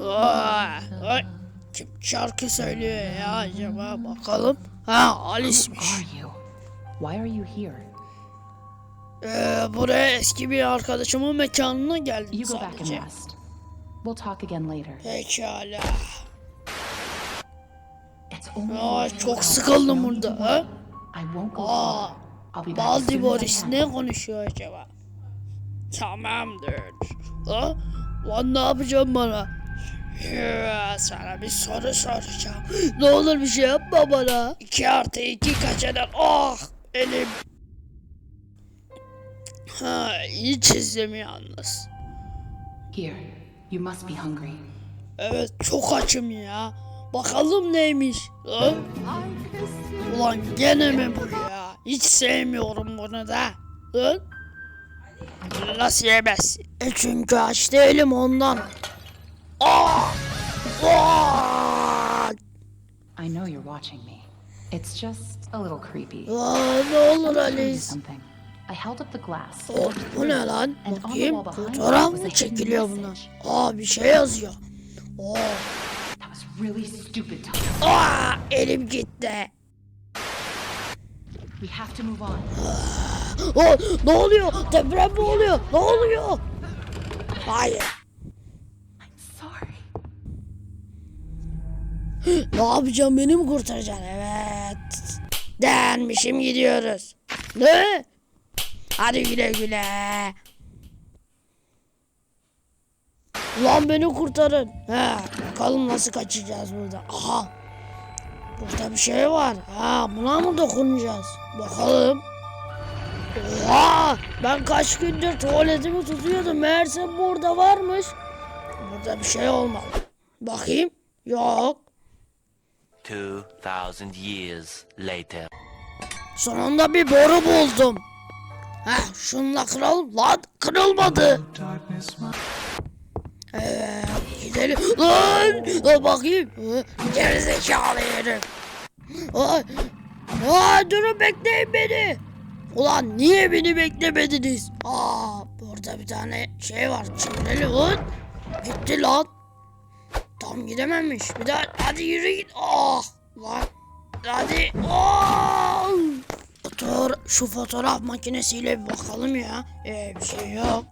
Aa, ay, kim şarkı söylüyor ya acaba bakalım. Ha Alice'miş. Why are you here? Ee, buraya eski bir arkadaşımın mekanına geldim You go back and sadece. rest. We'll talk again later. Pekala. It's only Aa, çok sıkıldım burada. Ha? I won't go Aa, far. I'll be back as Baldi soon as I Boris can. ne konuşuyor acaba? Tamamdır. Ha? Lan ne yapacağım bana? Ya, sana bir soru soracağım. Ne olur bir şey yapma bana. 2 artı 2 kaç eder? Ah elim. Ha iyi çizdim yalnız. Here, you must be hungry. Evet çok açım ya. Bakalım neymiş. Ha? Ulan gene mi bu ya? Hiç sevmiyorum bunu da. Ha? Nasıl yemezsin? E çünkü aç değilim ondan. Aa! Aa! I know you're watching me. It's just a little creepy. Aa, ne olur Alice. something. I held up the glass. O, bu ne lan? Bakayım. Fotoğraf mı çekiliyor buna? Aa bir şey yazıyor. Tom. Aa elim gitti. We have to move on. O, ne oluyor? Deprem mi oluyor? Ne oluyor? Hayır. Ne yapacağım beni mi kurtaracaksın? Evet. Denmişim gidiyoruz. Ne? Hadi güle güle. Ulan beni kurtarın. He, bakalım nasıl kaçacağız burada. Aha. Burada bir şey var. Ha, buna mı dokunacağız? Bakalım. Oha! Ben kaç gündür tuvaletimi tutuyordum. Meğerse burada varmış. Burada bir şey olmalı. Bakayım. Yok. 2,000 years later. Sonunda bir boru buldum. Heh şununla kıralım. Lan kırılmadı. Evet gidelim. Lan Lan bakayım. Gerizekalı herif. Ay. Aa, durun bekleyin beni. Ulan niye beni beklemediniz? Aa burada bir tane şey var. Çevirelim lan. Gitti lan. Tam gidememiş. Bir daha hadi yürü git. Ah lan. Hadi. Ah. Fotoğraf, şu fotoğraf makinesiyle bir bakalım ya. Ee, bir şey yok.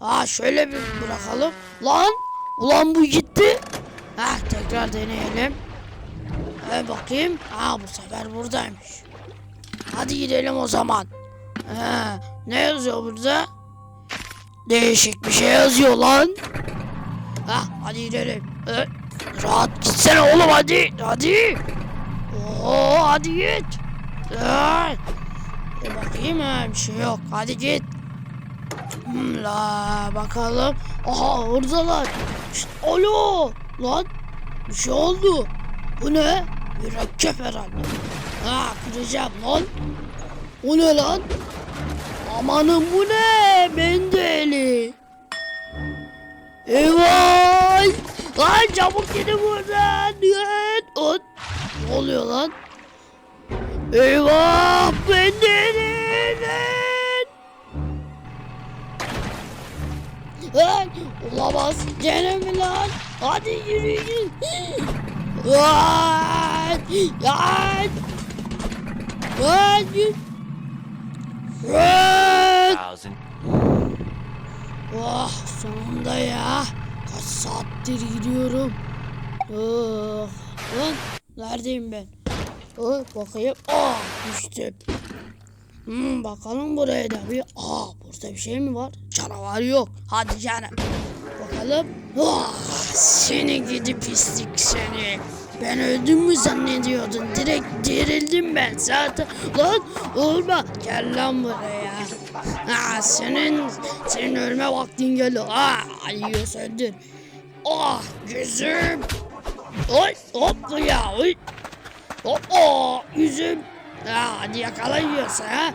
Ha şöyle bir bırakalım. Lan. Ulan bu gitti. Ha tekrar deneyelim. Evet bakayım. Ha bu sefer buradaymış. Hadi gidelim o zaman. Ha, ne yazıyor burada? Değişik bir şey yazıyor lan. Ha hadi gidelim. Ee, rahat gitsene oğlum hadi. Hadi. Oo hadi git. Ee, bakayım ha bir şey yok. Hadi git. Hmm, la bakalım. Aha oradalar. Şşt, alo. Lan bir şey oldu. Bu ne? Mürekkep herhalde. Ha kıracağım lan. O ne lan? Amanın bu ne? Mendeli. Eyvah! Lan çabuk gidin buradan. Lan. O- Ne oluyor lan? Eyvah! Mendeli! Lan! Lan! Olamaz. Gene mi lan? Hadi yürüyün. Lan! Lan! Lan! Lan! 1,000 Oh sonunda ya. Kaç saattir gidiyorum. Oh. Lan neredeyim ben? Oh, bakayım. Ah düştüm. Hmm, bakalım buraya da bir. Aa burada bir şey mi var? Canavar yok. Hadi canım. Bakalım. Ah, seni gidi pislik seni. Ben öldüm mü zannediyordun? Direkt dirildim ben zaten. Lan olma. Gel lan buraya. Ha, senin senin ölme vaktin geldi. Ah, ayıyı söndür. Ah gözüm. Oy hop ya oy. Hop oh, yüzüm. Ha, hadi yakala yiyorsa ha.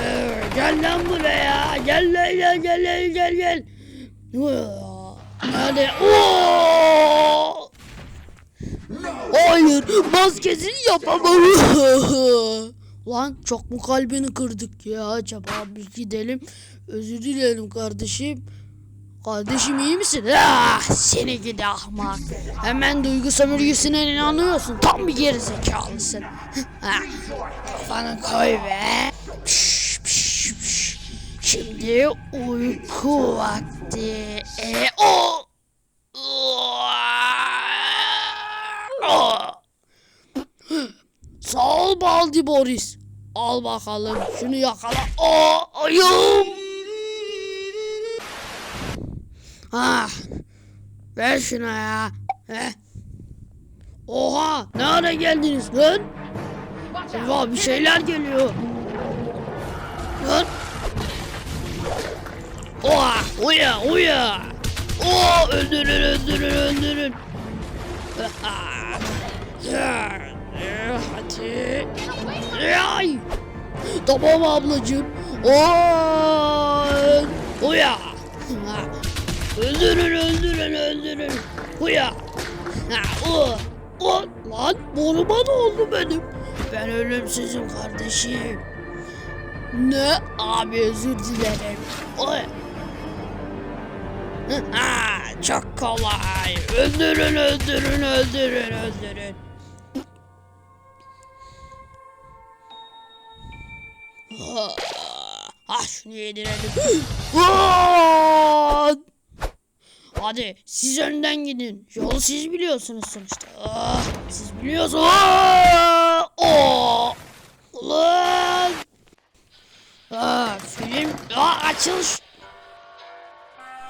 Ee, gel lan buraya. Gel lan gel gel gel gel gel. Hadi. Oo! Hayır, maskesini yapamam. Lan çok mu kalbini kırdık ya acaba bir gidelim. Özür dilerim kardeşim. Kardeşim iyi misin? Ah, seni gidi ahmak. Hemen duygu sömürgüsüne inanıyorsun. Tam bir gerizekalısın. Ah, Kafanı koy be. Pş, pş, pş. Şimdi uyku vakti. E, o. Sağ ol Baldi Boris. Al bakalım şunu yakala. Aa, ayım. Ah. Ver şuna ya. Heh. Oha ne ara geldiniz lan? Eyvah bir şeyler geliyor. Lan. Oha uya uya. Oo öldürün öldürün öldürün. Hadi. Ay. Tamam ablacığım. Oy. Uya. Ha. Öldürün öldürün öldürün. Uya. Ha, o. O. Lan boruma ne oldu benim? Ben ölümsüzüm kardeşim. Ne? Abi özür dilerim. Oy. Ha, çok kolay. Öldürün öldürün öldürün öldürün. Ah şunu yedirelim. Hadi siz önden gidin. Yolu siz biliyorsunuz sonuçta. Ah, siz biliyorsunuz. Ah! Oh! Ulan! Ah, film ah, açılış.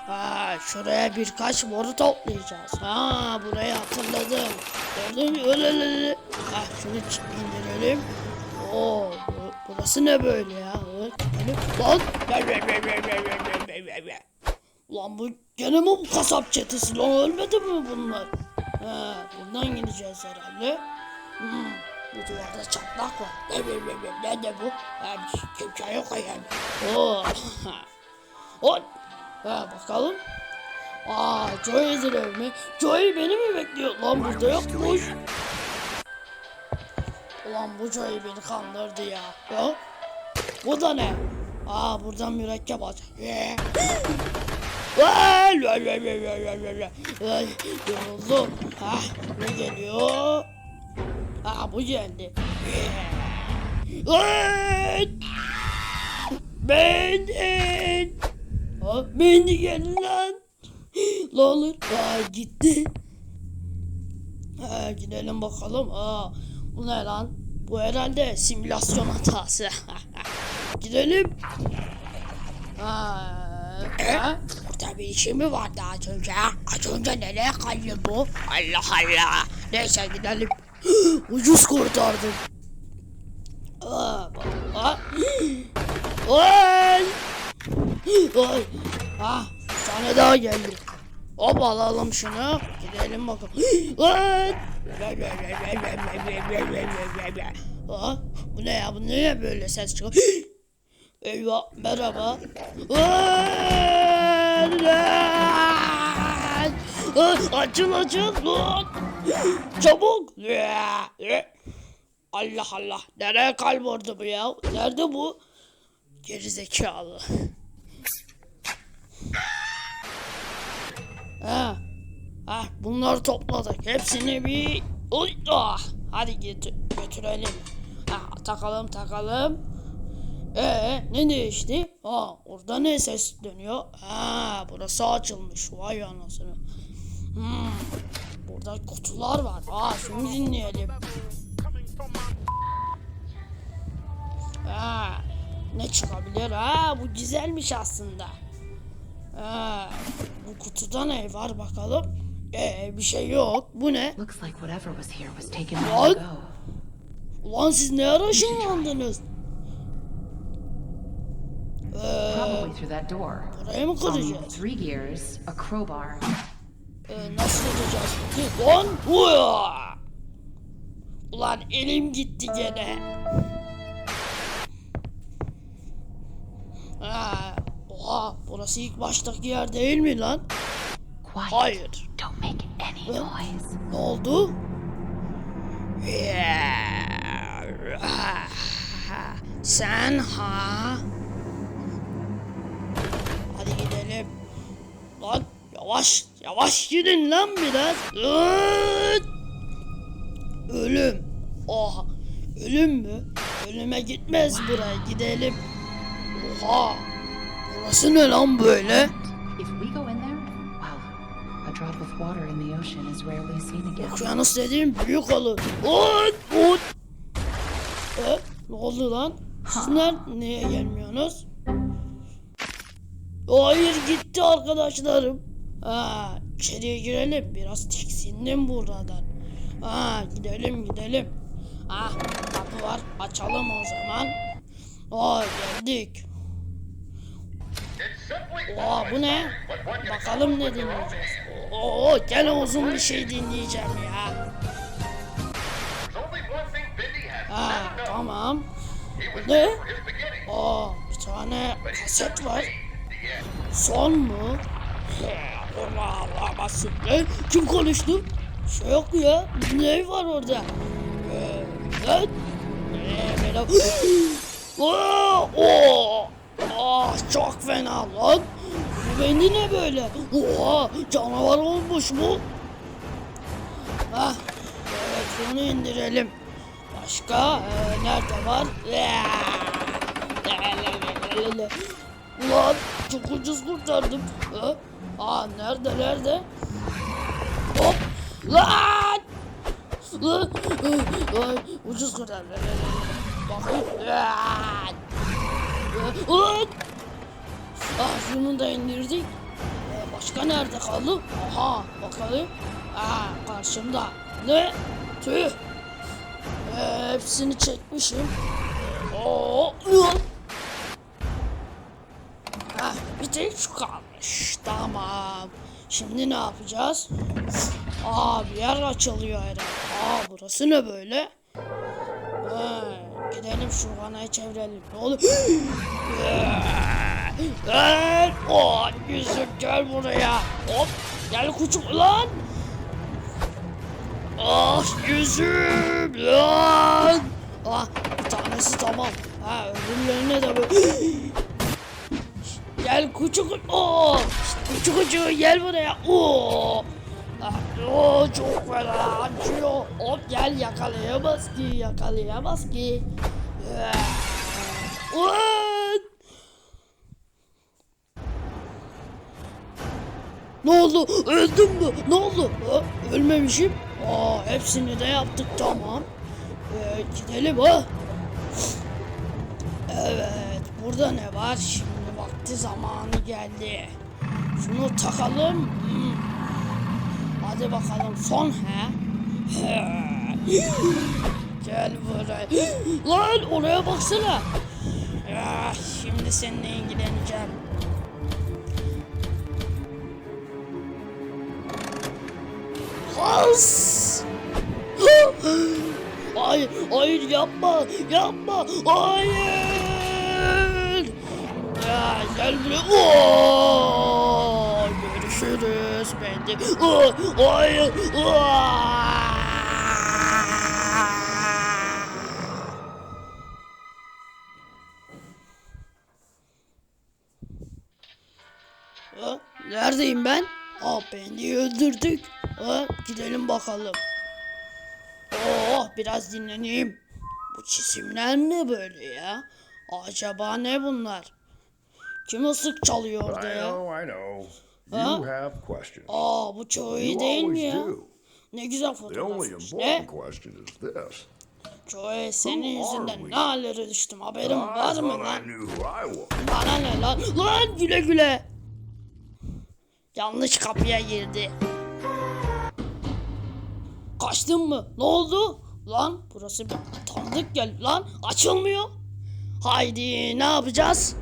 Ha, şuraya birkaç moru toplayacağız. Ha, burayı hatırladım. Gördün mü? Öyle, öyle. Ha, şunu ç- indirelim. Oo, bu- burası ne böyle ya? Lan! Lan bu gene mi bu kasap çetesi? Lan ölmedi mi bunlar? Ha, buradan gideceğiz herhalde. Hmm, bu duvarda çatlak var. Ne, ne, ne, ne, ne de bu? Bir şey- kimse yok yani. Oo. Ol. Ha bakalım. Aa Joey'dir ev mi? Joey beni mi bekliyor? Lan burada yokmuş. Ulan bu Joey beni kandırdı ya. Ya? Bu da ne? Aa buradan mürekkep alacağım. Yoruldum. Ha, ne geliyor? Aa bu geldi. Ha, Mendi geldi lan. Ne olur. Aa gitti. Ha, gidelim bakalım. Aa, bu ne lan? Bu herhalde simülasyon hatası. gidelim. Ha, ha? Burada bir işi mi vardı az önce? Az önce nereye kaydı bu? Allah Allah. Neyse gidelim. Ucuz kurtardım. Aa, aa. Ay! Ay! Ah, tane daha geldi. Hop alalım şunu. Gidelim bakalım. Lan! Ah, bu ne ya? Bu niye böyle ses çıkıyor? Eyvah, merhaba. Lan! Açıl lan! Çabuk! Allah Allah. Nereye kayboldu bu ya? Nerede bu? Gerizekalı. Ha. Ha, bunları topladık. Hepsini bir Oy, ah. Hadi götür, götürelim. Ha, takalım takalım. Ee, ne değişti? Ha, orada ne ses dönüyor? Ha, burası açılmış. Vay anasını. Hmm. Burada kutular var. Aa, şunu dinleyelim. Ha, ne çıkabilir? Ha, bu güzelmiş aslında. Ha, bu kutuda ne var bakalım? Ee, bir şey yok. Bu ne? Looks like whatever was here was taken long ago. Ulan siz ne ara ışınlandınız? Ee, Probably through that door. burayı mı kıracağız? three gears, a crowbar. Ee, nasıl kıracağız? Lan! Uya! Ulan elim gitti gene. Ha, oha burası ilk baştaki yer değil mi lan? Hayır. Don't make any noise. Ne oldu? Sen ha? Lan yavaş yavaş gidin lan biraz. Ölüm. Oha. Ölüm mü? Ölüme gitmez buraya gidelim. Oha. Burası ne lan böyle? Okyanus dediğim büyük olur. Lan! Lan! E, ne oldu lan? Sizler niye gelmiyorsunuz? Hayır gitti arkadaşlarım. Ha, içeriye girelim. Biraz tiksindim buradan. Ha, gidelim gidelim. Ha, kapı var. Açalım o zaman. Aa, geldik. Aa, bu ne? Bakalım ne dinleyeceğiz. Oo, gene uzun bir şey dinleyeceğim ya. Ha, tamam. Ne? Aa, bir tane kaset var. Son mu? Allah basın. Ne? Kim konuştu? Şey yok ya. Ne var orada? Ee, ne? Ee, oo. Ah, çok fena lan. Bu bendi ne böyle? Oha canavar olmuş bu. Ah, evet bunu indirelim. Başka ee, nerede var? Ulan çok ucuz kurtardım. Ha? Aa nerede nerede? Hop! Lan! Ay, ucuz kurtardım. Bakayım. Lan! Lan! Ah şunu da indirdik. Ee, başka nerede kaldı? Aha bakalım. Aa karşımda. Ne? Tüh. Ee, hepsini çekmişim. Oo. Lan! Bir tek şu kalmış. Tamam. Şimdi ne yapacağız? Aa bir yer açılıyor herhalde. Aa burası ne böyle? Ha, gidelim şu vanayı çevirelim. Ne olur? Gel. Oh, yüzüm gel buraya. Hop. Gel küçük lan. Ah yüzüm lan. Ah bir tanesi tamam. Ha öbürlerine de böyle. Gel küçük. Oo. Küçük küçük gel buraya. Oo. Ah, Oo çok fena acıyor. Hop gel yakalayamaz ki yakalayamaz ki. Ah. Ulan! Ne oldu? Öldüm mü? Ne oldu? Ha, ölmemişim. Aa, hepsini de yaptık tamam. Ee, gidelim ha. Evet, burada ne var? Şimdi vakti zamanı geldi. Şunu takalım. Hmm. Hadi bakalım son he. Gel buraya. Lan oraya baksana. Şimdi seninle ilgileneceğim. Has! Hayır, hayır yapma, yapma, hayır! Ya, gel buraya. Oo, görüşürüz ben de. Oo. Aa! Ha, neredeyim ben? Aa beni öldürdük. Ha, gidelim bakalım. Oh biraz dinleneyim. Bu çizimler ne böyle ya? Acaba ne bunlar? Kim ısık çalıyor orada I ya? know, I know. You have questions. Aa bu çoğu iyi değil mi ya? do. Ne güzel The only fotoğrafmış. important Ne? question is this. Joey senin yüzünden ne hallere düştüm haberin I var mı I lan? I. Bana ne lan? Lan güle güle. Yanlış kapıya girdi. Kaçtın mı? Ne oldu? Lan burası bir tanıdık gel lan açılmıyor. Haydi ne yapacağız?